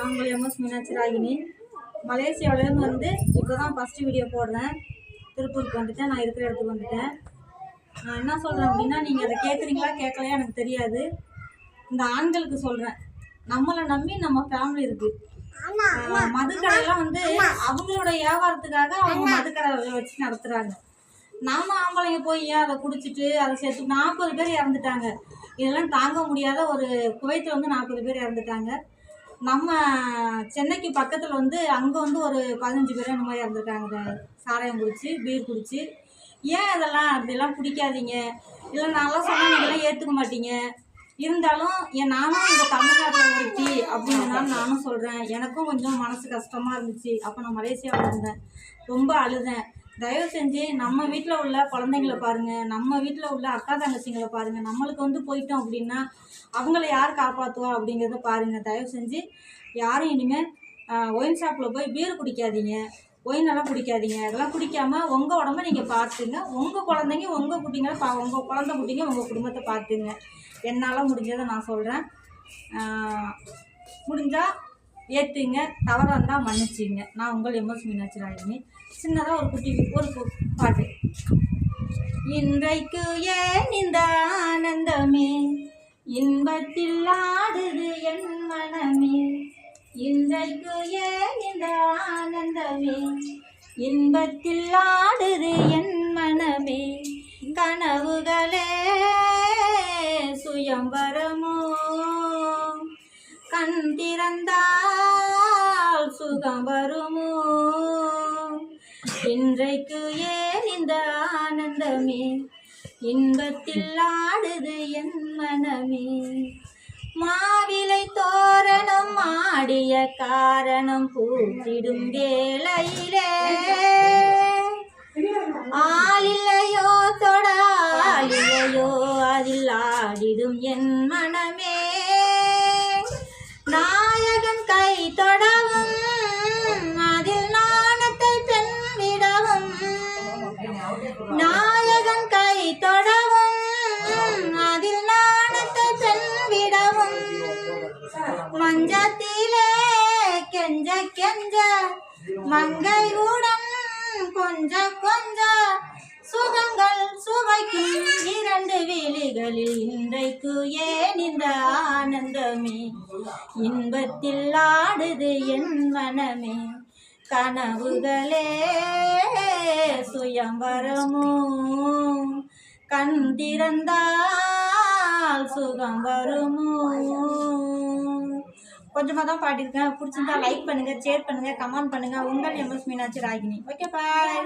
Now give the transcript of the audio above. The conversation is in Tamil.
நான் உங்கள் எம்எஸ் மீனாட்சி ராகினி மலேசியாவிலேருந்து வந்து இப்போ தான் ஃபஸ்ட்டு வீடியோ போடுறேன். திருப்பூருக்கு வந்துட்டேன். நான் இருக்கிற இடத்துக்கு வந்துட்டேன். நான் என்ன சொல்கிறேன் அப்படின்னா நீங்கள் அதை கேட்குறீங்களா கேட்கலையா எனக்கு தெரியாது. இந்த ஆண்களுக்கு சொல்கிறேன் நம்மளை நம்பி நம்ம ஃபேமிலி இருக்குது மதுக்கடையெல்லாம் வந்து அவங்களோட வியாபாரத்துக்காக அவங்க மதுக்கடை வச்சு நடத்துகிறாங்க நாம ஆம்பளைங்க போய் ஏன் அதை குடிச்சிட்டு அதை சேர்த்து நாற்பது பேர் இறந்துட்டாங்க. இதெல்லாம் தாங்க முடியாத ஒரு குவைத்தில் வந்து நாற்பது பேர் இறந்துட்டாங்க. நம்ம சென்னைக்கு பக்கத்தில் வந்து அங்கே வந்து ஒரு பதினஞ்சு பேர் இந்த மாதிரி இருந்திருக்காங்க. இந்த சாராயம் குடிச்சு பீர் குடிச்சு. ஏன் இதெல்லாம் அப்படிலாம் பிடிக்காதீங்க இல்லை நான்லாம் சொன்னால் நீங்களாம் ஏற்றுக்க மாட்டீங்க. இருந்தாலும் என் நானும் இந்த தமிழ்நாட்டில் ஒருத்தி அப்படிங்கிறனால நானும் சொல்கிறேன் எனக்கும் கொஞ்சம் மனசு கஷ்டமாக இருந்துச்சு. அப்போ நான் மலேசியாவில் இருந்தேன். ரொம்ப அழுதேன். தயவு செஞ்சு நம்ம வீட்டில் உள்ள குழந்தைங்கள பாருங்கள் நம்ம வீட்டில் உள்ள அக்கா தங்கச்சிங்களை பாருங்கள் நம்மளுக்கு வந்து போயிட்டோம் அப்படின்னா அவங்கள யார் காப்பாற்றுவா அப்படிங்கிறத பாருங்கள் தயவு செஞ்சு யாரும் இனிமேல் ஒயின் ஷாப்பில் போய் பீர் குடிக்காதீங்க. ஒயினெல்லாம் குடிக்காதீங்க. அதெல்லாம் குடிக்காமல் உங்கள் உடம்ப நீங்கள் பார்த்துங்க உங்கள் குழந்தைங்க உங்கள் குட்டிங்களை பா உங்கள் குழந்தை குட்டிங்க உங்கள் குடும்பத்தை பார்த்துங்க என்னால் முடிஞ்சதை நான் சொல்கிறேன் முடிஞ்சால் ஏற்றுங்க தவறாக இருந்தால் மன்னிச்சிங்க நான் உங்கள் எம்எஸ் மீனாட்சி ராயினி சின்னதாக ஒரு குட்டி ஒரு கு- பாட்டு. இன்றைக்கு ஏன் இந்த ஆனந்தமே? இன்பத்தில் ஆடுது என் மனமே. இன்றைக்கு ஏன் இந்த ஆனந்தமே? இன்பத்தில் ஆடுது என் மனமே. கனவுகளே சுயம்பரமோ? கண் திறந்தால் சுகம் வருமோ இன்றைக்கு ஏன் இந்த ஆனந்தமே இன்பத்தில் ஆடுது என் மனமே. மாவிலை தோரணம் ஆடிய காரணம் பூத்திடும் வேலையிலே ஆளில்லையோ தொடாலில்லையோ அதில் ஆடிடும் என் மனமே. நாயகன் கை நாயகன் கை தொடவும் அதில் நாணத்தை பெண் மஞ்சத்திலே கெஞ்ச கெஞ்ச மங்கை உடன் கொஞ்ச கொஞ்ச. சுகங்கள் சுவைக்கும் இரண்டு விழிகளில் இன்றைக்கு ஏன் இந்த ஆனந்தமே? இன்பத்தில் ஆடுது என் மனமே கனவுகளே. சுயம்பரமோ கண் திறந்தால் சுகம் வருமோ? கொஞ்சமாக தான் பாடியிருக்கேன். பிடிச்சிருந்தா லைக் பண்ணுங்கள் ஷேர் பண்ணுங்கள் கமெண்ட் பண்ணுங்கள் உங்கள் MS Meenakshi Ragini. Okay bye